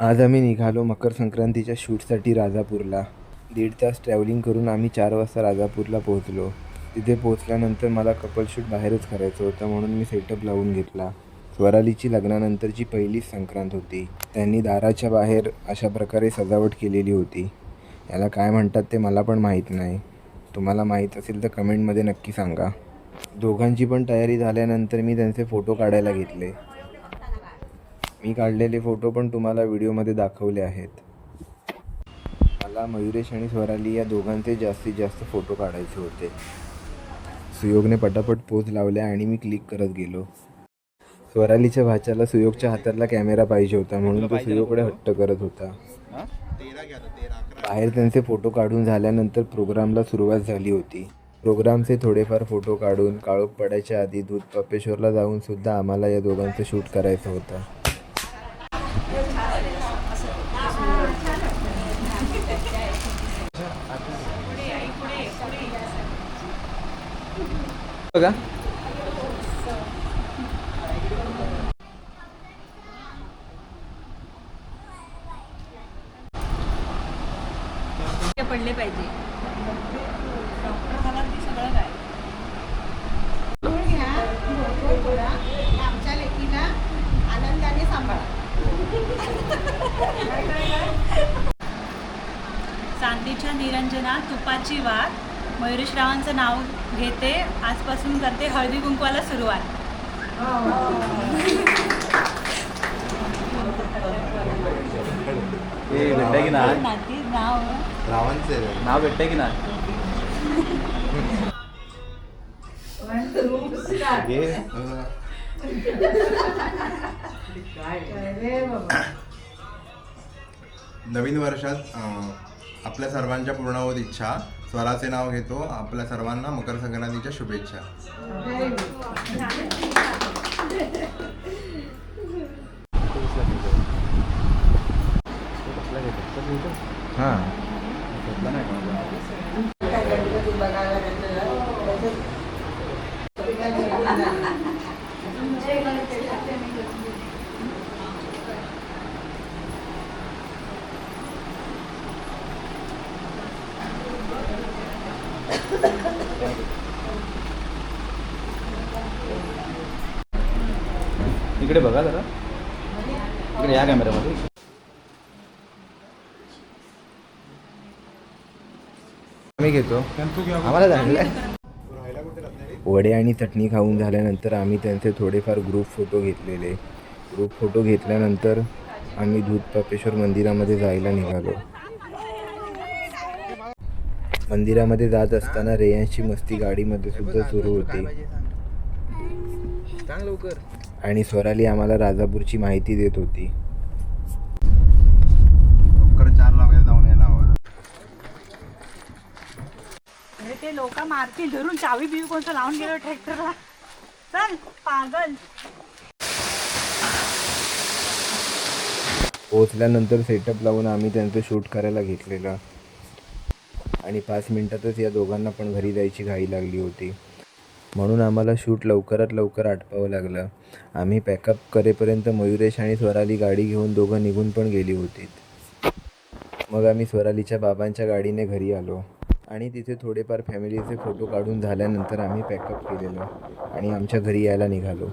आज आम्ही निघालो मकर संक्रांतीच्या शूटसाठी राजापूरला. दीड तास ट्रॅव्हलिंग करून आम्ही चार वाजता राजापूरला पोहोचलो. तिथे पोहोचल्यानंतर मला कपल शूट बाहेरच करायचं होतं म्हणून मी सेटअप लावून घेतला. स्वरालीची लग्नानंतरची पहिलीच संक्रांत होती. त्यांनी दाराच्या बाहेर अशा प्रकारे सजावट केलेली होती. याला काय म्हणतात ते मला पण माहीत नाही. तुम्हाला माहीत असेल तर कमेंटमध्ये नक्की सांगा. दोघांची पण तयारी झाल्यानंतर मी त्यांचे फोटो काढायला घेतले. मी काढलेले फोटो पण तुम्हाला व्हिडिओमध्ये दाखवले आहेत. मला मयुरेश आणि स्वराली या दोघांचे जास्तीत जास्त फोटो काढायचे होते. सुयोगने पटापट पोज लावल्या आणि मी क्लिक करत गेलो. स्वरालीच्या भाच्याला सुयोगच्या हातातला कॅमेरा पाहिजे होता म्हणून तो सुयोगकडे हट्ट करत होता. बाहेर त्यांचे फोटो काढून झाल्यानंतर प्रोग्रामला सुरुवात झाली होती. प्रोग्रामचे थोडेफार फोटो काढून काळोख पडायच्या आधी दूध पपेश्वरला जाऊन सुद्धा आम्हाला या दोघांचं शूट करायचं होतं. बघा. पडले पाहिजे. डॉक्टर झाला की सगळं काय आमच्या लेकीला आनंदाने सांभाळा चांदीच्या निरंजना तुपाची वाट. मयुरेश रावांचं नाव घेते आजपासून करते हळदी कुंकवाला सुरुवात. भेटतंय की नाही? नाती नाव. नाव भेटतंय की नाही? नवीन वर्षात अं, आपल्या सर्वांच्या पूर्ण होत इच्छा. स्वराचे नाव घेतो. आपल्या सर्वांना मकर संक्रांतीच्या शुभेच्छा. हां. इकडे बघा जरा. इकडे या कॅमेऱ्यामध्ये मी घेतो. आम्हाला चांगलं वडे आणि चटणी खाऊन झाल्यानंतर आम्ही त्यांचे थोडेफार ग्रुप फोटो घेतलेले. ग्रुप फोटो घेतल्यानंतर आम्ही दूध पापेश्वर मंदिरामध्ये जायला निघालो. मंदिरामध्ये जात असताना रेयांची मस्ती गाडीमध्ये सुद्धा सुरू होती. आणि स्वराली आम्हाला राजापूरची माहिती देत होती. ते लोक मारतील धरून चावी बिवी कोणतं लावून गेलो ट्रॅक्टरला चल पागल. पोहोचल्यानंतर सेटअप लावून आम्ही त्यांचं शूट करायला घेतलेलं. आणि पाच मिनटातच या दोघांना पण घरी जायची घाई लागली होती. म्हणून आम्हाला शूट लवकरात लवकर आटपावं लागलं. आम्ही पॅकअप करेपर्यंत मयुरेश आणि स्वराली गाडी घेऊन दोघं निघून पण गेली होती. मग आम्ही स्वरालीच्या बाबांच्या गाडीने घरी आलो आणि तिथे थोडेफार फॅमिलीचे फोटो काढून झाल्यानंतर आम्ही पॅकअप केलेलो आणि आमच्या घरी यायला निघालो.